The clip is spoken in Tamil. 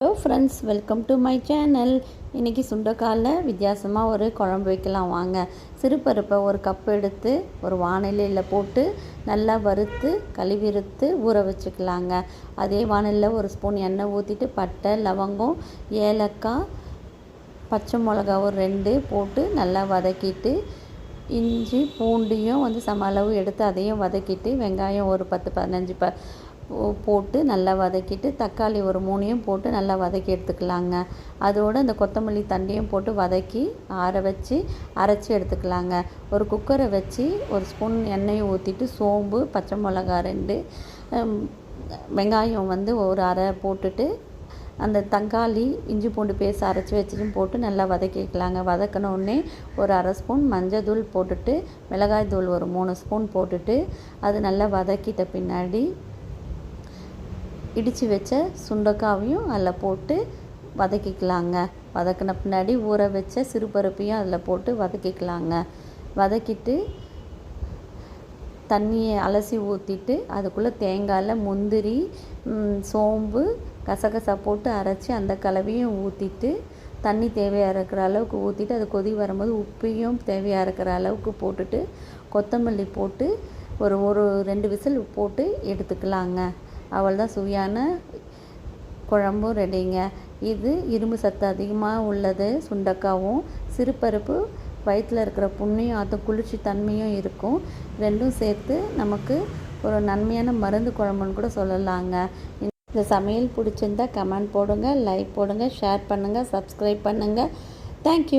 Hello friends welcome to my channel இன்றைக்கி சுண்டைக்காலில் வித்தியாசமாக ஒரு குழம்பு வைக்கலாம் வாங்க. சிறுபருப்பை ஒரு கப் எடுத்து ஒரு வானிலையில் போட்டு நல்லா வறுத்து கழுவிறுத்து ஊற வச்சுக்கலாங்க. அதே வானிலையில் ஒரு ஸ்பூன் எண்ணெய் ஊற்றிட்டு பட்டை லவங்கம் ஏலக்காய் பச்சை மிளகா ஒரு ரெண்டு போட்டு நல்லா வதக்கிட்டு இஞ்சி பூண்டையும் வந்து சம அளவு எடுத்து அதையும் வதக்கிட்டு வெங்காயம் ஒரு பத்து பதினஞ்சு ப போட்டு நல்லா வதக்கிட்டு தக்காளி ஒரு மூணையும் போட்டு நல்லா வதக்கி எடுத்துக்கலாங்க. அதோடு அந்த கொத்தமல்லி தண்டையும் போட்டு வதக்கி ஆற வச்சு அரைச்சி எடுத்துக்கலாங்க. ஒரு குக்கரை வச்சு ஒரு ஸ்பூன் எண்ணெயை ஊற்றிட்டு சோம்பு பச்சை மிளகா ரெண்டு வெங்காயம் வந்து ஒரு அரை போட்டுட்டு அந்த தக்காளி இஞ்சி பூண்டு பேஸ்ட் அரைச்சி வச்சுட்டும் போட்டு நல்லா வதக்கிக்கலாங்க. வதக்கினோடனே ஒரு அரை ஸ்பூன் மஞ்சள் தூள் போட்டுட்டு மிளகாய் தூள் ஒரு மூணு ஸ்பூன் போட்டுட்டு அது நல்லா வதக்கிட்ட பின்னாடி இடித்து வச்ச சுண்டக்காவையும் அதில் போட்டு வதக்கிக்கலாங்க. வதக்கின பின்னாடி ஊற வச்ச சிறுபருப்பையும் அதில் போட்டு வதக்கிக்கலாங்க. வதக்கிட்டு தண்ணியை அலசி ஊற்றிட்டு அதுக்குள்ளே தேங்காயில் முந்திரி சோம்பு கசகசா போட்டு அரைச்சி அந்த கலவையும் ஊற்றிட்டு தண்ணி தேவையாக இருக்கிற அளவுக்கு ஊற்றிட்டு அது கொதி வரும்போது உப்பையும் தேவையாக இருக்கிற அளவுக்கு போட்டுட்டு கொத்தமல்லி போட்டு ஒரு ஒரு ரெண்டு விசில் போட்டு எடுத்துக்கலாங்க. அவள் சுவையான குழம்பும் ரெடிங்க. இது இரும்பு சத்து அதிகமாக உள்ளது சுண்டக்காவும் சிறுபருப்பு வயிற்றில் இருக்கிற புண்ணையும் அது குளிர்ச்சி தன்மையும் இருக்கும். ரெண்டும் சேர்த்து நமக்கு ஒரு நன்மையான மருந்து குழம்புன்னு கூட சொல்லலாங்க. இந்த சமையல் பிடிச்சிருந்தா கமெண்ட் போடுங்க லைக் போடுங்க ஷேர் பண்ணுங்கள் சப்ஸ்கிரைப் பண்ணுங்கள் தேங்க்யூ